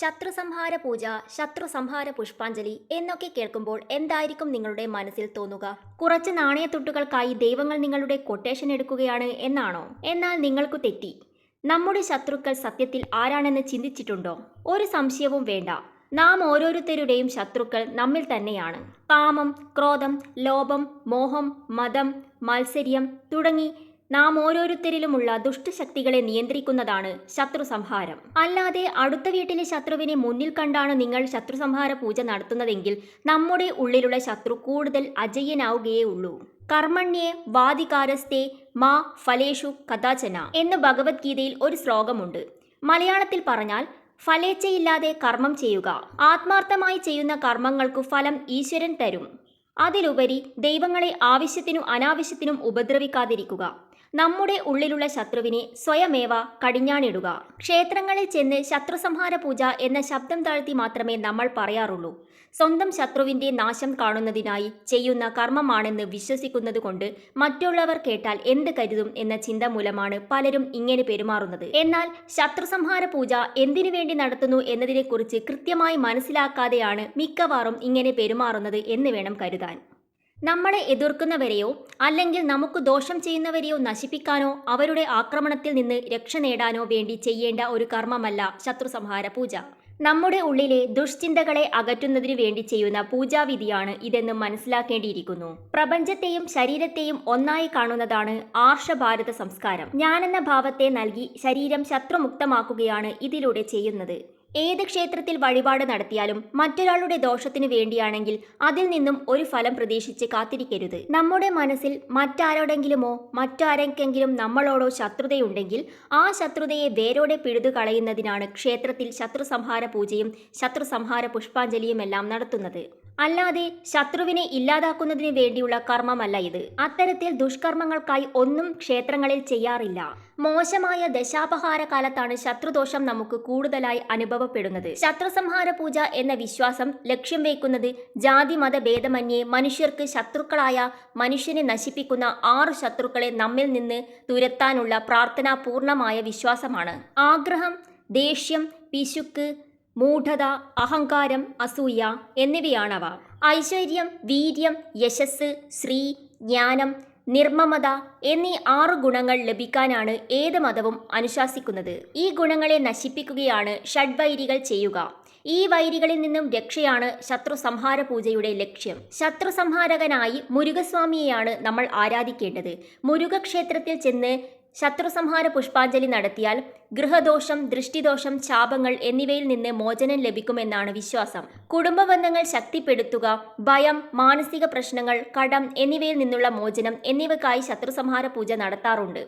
ശത്രുസംഹാര പൂജ ശത്രുസംഹാര പുഷ്പാഞ്ജലി എന്നൊക്കെ കേൾക്കുമ്പോൾ എന്തായിരിക്കും നിങ്ങളുടെ മനസ്സിൽ തോന്നുക? കുറച്ച് നാണയത്തുട്ടുകൾക്കായി ദൈവങ്ങൾ നിങ്ങളുടെ കൊട്ടേഷൻ എടുക്കുകയാണ് എന്നാണോ? എന്നാൽ നിങ്ങൾക്കു തെറ്റി. നമ്മുടെ ശത്രുക്കൾ സത്യത്തിൽ ആരാണെന്ന് ചിന്തിച്ചിട്ടുണ്ടോ? ഒരു സംശയവും വേണ്ട. നാം ഓരോരുത്തരുടെയും ശത്രുക്കൾ നമ്മിൽ തന്നെയാണ്. കാമം ക്രോധം ലോഭം മോഹം മതം മത്സര്യം തുടങ്ങി നാം ഓരോരുത്തരിലുമുള്ള ദുഷ്ടശക്തികളെ നിയന്ത്രിക്കുന്നതാണ് ശത്രു സംഹാരം അല്ലാതെ അടുത്ത വീട്ടിലെ ശത്രുവിനെ മുന്നിൽ കണ്ടാണ് നിങ്ങൾ ശത്രു സംഹാര പൂജ നടത്തുന്നതെങ്കിൽ നമ്മുടെ ഉള്ളിലുള്ള ശത്രു കൂടുതൽ അജയ്യനാവുകയേ ഉള്ളൂ കർമ്മണ്യേ വാദികാരസ്തേ മാ ഫലേഷു കഥാചന എന്ന് ഭഗവത്ഗീതയിൽ ഒരു ശ്ലോകമുണ്ട്. മലയാളത്തിൽ പറഞ്ഞാൽ ഫലേച്ഛയില്ലാതെ കർമ്മം ചെയ്യുക. ആത്മാർത്ഥമായി ചെയ്യുന്ന കർമ്മങ്ങൾക്കു ഫലം ഈശ്വരൻ തരും. അതിലുപരി ദൈവങ്ങളെ ആവശ്യത്തിനും അനാവശ്യത്തിനും ഉപദ്രവിക്കാതിരിക്കുക. നമ്മുടെ ഉള്ളിലുള്ള ശത്രുവിനെ സ്വയമേവ കടിഞ്ഞാണിടുക. ക്ഷേത്രങ്ങളിൽ ചെന്ന് ശത്രുസംഹാര പൂജ എന്ന ശബ്ദം താഴ്ത്തി മാത്രമേ നമ്മൾ പറയാറുള്ളൂ. സ്വന്തം ശത്രുവിന്റെ നാശം കാണുന്നതിനായി ചെയ്യുന്ന കർമ്മമാണെന്ന് വിശ്വസിക്കുന്നത് കൊണ്ട് മറ്റുള്ളവർ കേട്ടാൽ എന്ത് കരുതും എന്ന ചിന്ത മൂലമാണ് പലരും ഇങ്ങനെ പെരുമാറുന്നത്. എന്നാൽ ശത്രുസംഹാര പൂജ എന്തിനു വേണ്ടി നടത്തുന്നു എന്നതിനെക്കുറിച്ച് കൃത്യമായി മനസ്സിലാക്കാതെയാണ് മിക്കവാറും ഇങ്ങനെ പെരുമാറുന്നത് എന്ന് വേണം കരുതാൻ. നമ്മളെ എതിർക്കുന്നവരെയോ അല്ലെങ്കിൽ നമുക്ക് ദോഷം ചെയ്യുന്നവരെയോ നശിപ്പിക്കാനോ അവരുടെ ആക്രമണത്തിൽ നിന്ന് രക്ഷ നേടാനോ വേണ്ടി ചെയ്യേണ്ട ഒരു കർമ്മമല്ല ശത്രു സംഹാര പൂജ. നമ്മുടെ ഉള്ളിലെ ദുഷ്ചിന്തകളെ അകറ്റുന്നതിനു വേണ്ടി ചെയ്യുന്ന പൂജാവിധിയാണ് ഇതെന്ന് മനസ്സിലാക്കേണ്ടിയിരിക്കുന്നു. പ്രപഞ്ചത്തെയും ശരീരത്തെയും ഒന്നായി കാണുന്നതാണ് ആർഷഭാരത സംസ്കാരം. ഞാനെന്ന ഭാവത്തെ നൽകി ശരീരം ശത്രുമുക്തമാക്കുകയാണ് ഇതിലൂടെ ചെയ്യുന്നത്. ഏത് ക്ഷേത്രത്തിൽ വഴിപാട് നടത്തിയാലും മറ്റൊരാളുടെ ദോഷത്തിനു വേണ്ടിയാണെങ്കിൽ അതിൽ നിന്നും ഒരു ഫലം പ്രതീക്ഷിച്ച് കാത്തിരിക്കരുത്. നമ്മുടെ മനസ്സിൽ മറ്റാരോടെങ്കിലുമോ മറ്റാരെങ്കിലും നമ്മളോടോ ശത്രുതയുണ്ടെങ്കിൽ ആ ശത്രുതയെ വേരോടെ പിഴുതു കളയുന്നതിനാണ് ക്ഷേത്രത്തിൽ ശത്രുസംഹാര പൂജയും ശത്രുസംഹാര പുഷ്പാഞ്ജലിയുമെല്ലാം നടത്തുന്നത്. അല്ലാതെ ശത്രുവിനെ ഇല്ലാതാക്കുന്നതിന് വേണ്ടിയുള്ള കർമ്മമല്ല ഇത്. അത്തരത്തിൽ ദുഷ്കർമ്മങ്ങൾക്കായി ഒന്നും ക്ഷേത്രങ്ങളിൽ ചെയ്യാറില്ല. മോശമായ ദശാപഹാര കാലത്താണ് ശത്രുദോഷം നമുക്ക് കൂടുതലായി അനുഭവപ്പെടുന്നത്. ശത്രുസംഹാര പൂജ എന്ന വിശ്വാസം ലക്ഷ്യം വയ്ക്കുന്നത് ജാതി മത ഭേദമന്യേ മനുഷ്യർക്ക് ശത്രുക്കളായ മനുഷ്യനെ നശിപ്പിക്കുന്ന ആറ് ശത്രുക്കളെ നമ്മിൽ നിന്ന് തുരത്താനുള്ള പ്രാർത്ഥനാപൂർണമായ വിശ്വാസമാണ്. ആഗ്രഹം ദേഷ്യം പിശുക്ക് മൂഢത അഹങ്കാരം അസൂയ എന്നിവയാണവ. ഐശ്വര്യം വീര്യം യശസ് ശ്രീ ജ്ഞാനം നിർമ്മമത എന്നീ ആറ് ഗുണങ്ങൾ ലഭിക്കാനാണ് ഏത് മതവും അനുശാസിക്കുന്നത്. ഈ ഗുണങ്ങളെ നശിപ്പിക്കുകയാണ് ഷഡ്വൈരികൾ ചെയ്യുക. ഈ വൈരികളിൽ നിന്നും രക്ഷയാണ് ശത്രു സംഹാര പൂജയുടെ ലക്ഷ്യം. ശത്രു സംഹാരകനായി മുരുകസ്വാമിയെയാണ് നമ്മൾ ആരാധിക്കേണ്ടത്. മുരുകക്ഷേത്രത്തിൽ ചെന്ന് ശത്രുസംഹാര പുഷ്പാഞ്ജലി നടത്തിയാൽ ഗൃഹദോഷം ദൃഷ്ടിദോഷം ശാപങ്ങൾ എന്നിവയിൽ നിന്ന് മോചനം ലഭിക്കുമെന്നാണ് വിശ്വാസം. കുടുംബ ബന്ധങ്ങൾ ശക്തിപ്പെടുത്തുക ഭയം മാനസിക പ്രശ്നങ്ങൾ കടം എന്നിവയിൽ നിന്നുള്ള മോചനം എന്നിവയ്ക്കായി ശത്രുസംഹാര പൂജ നടത്താറുണ്ട്.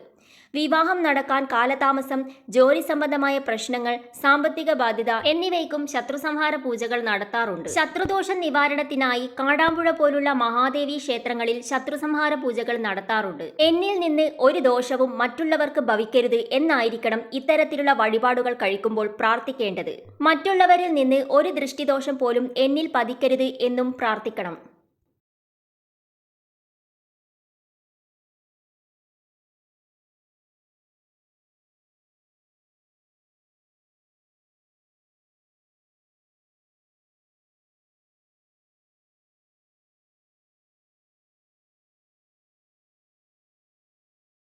വിവാഹം നടക്കാൻ കാലതാമസം ജോലി സംബന്ധമായ പ്രശ്നങ്ങൾ സാമ്പത്തിക ബാധ്യത എന്നിവയ്ക്കും ശത്രുസംഹാര പൂജകൾ നടത്താറുണ്ട്. ശത്രുദോഷ നിവാരണത്തിനായി കാടാമ്പുഴ പോലുള്ള മഹാദേവി ക്ഷേത്രങ്ങളിൽ ശത്രുസംഹാര പൂജകൾ നടത്താറുണ്ട്. എന്നിൽ നിന്ന് ഒരു ദോഷവും മറ്റുള്ളവർക്ക് ഭവിക്കരുത് എന്നായിരിക്കണം ഇത്തരത്തിലുള്ള വഴിപാടുകൾ കഴിക്കുമ്പോൾ പ്രാർത്ഥിക്കേണ്ടത്. മറ്റുള്ളവരിൽ നിന്ന് ഒരു ദൃഷ്ടിദോഷം പോലും എന്നിൽ പതിക്കരുത് എന്നും പ്രാർത്ഥിക്കണം.